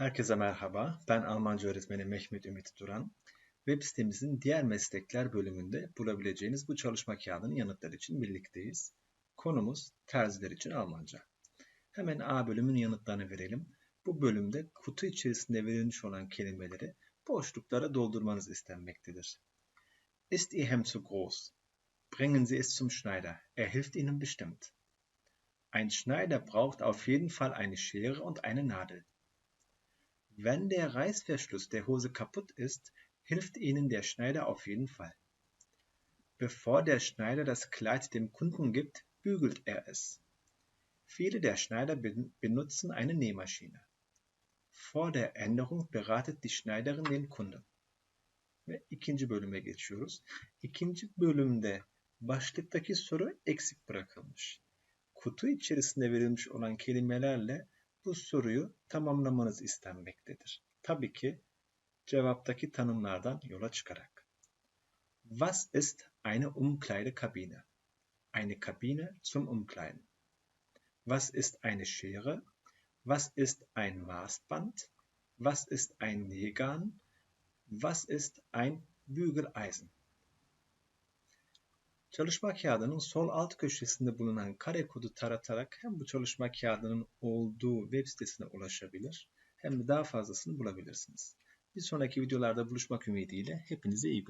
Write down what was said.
Herkese merhaba. Ben Almanca öğretmeni Mehmet Ümit Duran. Web sitemizin diğer meslekler bölümünde bulabileceğiniz bu çalışma kağıdının yanıtları için birlikteyiz. Konumuz terziler için Almanca. Hemen A bölümünün yanıtlarını verelim. Bu bölümde kutu içerisinde verilmiş olan kelimeleri boşluklara doldurmanız istenmektedir. Ist Ihr Hemd zu groß? Bringen Sie es zum Schneider. Er hilft Ihnen bestimmt. Ein Schneider braucht auf jeden Fall eine Schere und eine Nadel. Wenn der Reißverschluss der Hose kaputt ist, hilft Ihnen der Schneider auf jeden Fall. Bevor der Schneider das Kleid dem Kunden gibt, bügelt er es. Viele der Schneider benutzen eine Nähmaschine. Vor der Änderung beratet die Schneiderin den Kunden. Ve ikinci bölüme geçiyoruz. İkinci bölümde başlıktaki soru eksik bırakılmış. Kutu içerisinde verilmiş olan kelimelerle bu soruyu tamamlamanız istenmektedir. Tabii ki cevaptaki tanımlardan yola çıkarak. Was ist eine Umkleidekabine? Eine Kabine zum Umkleiden. Was ist eine Schere? Was ist ein Maßband? Was ist ein Nähgarn? Was ist ein Bügeleisen? Çalışma kağıdının sol alt köşesinde bulunan kare kodu taratarak hem bu çalışma kağıdının olduğu web sitesine ulaşabilir hem de daha fazlasını bulabilirsiniz. Bir sonraki videolarda buluşmak ümidiyle hepinize iyi günler.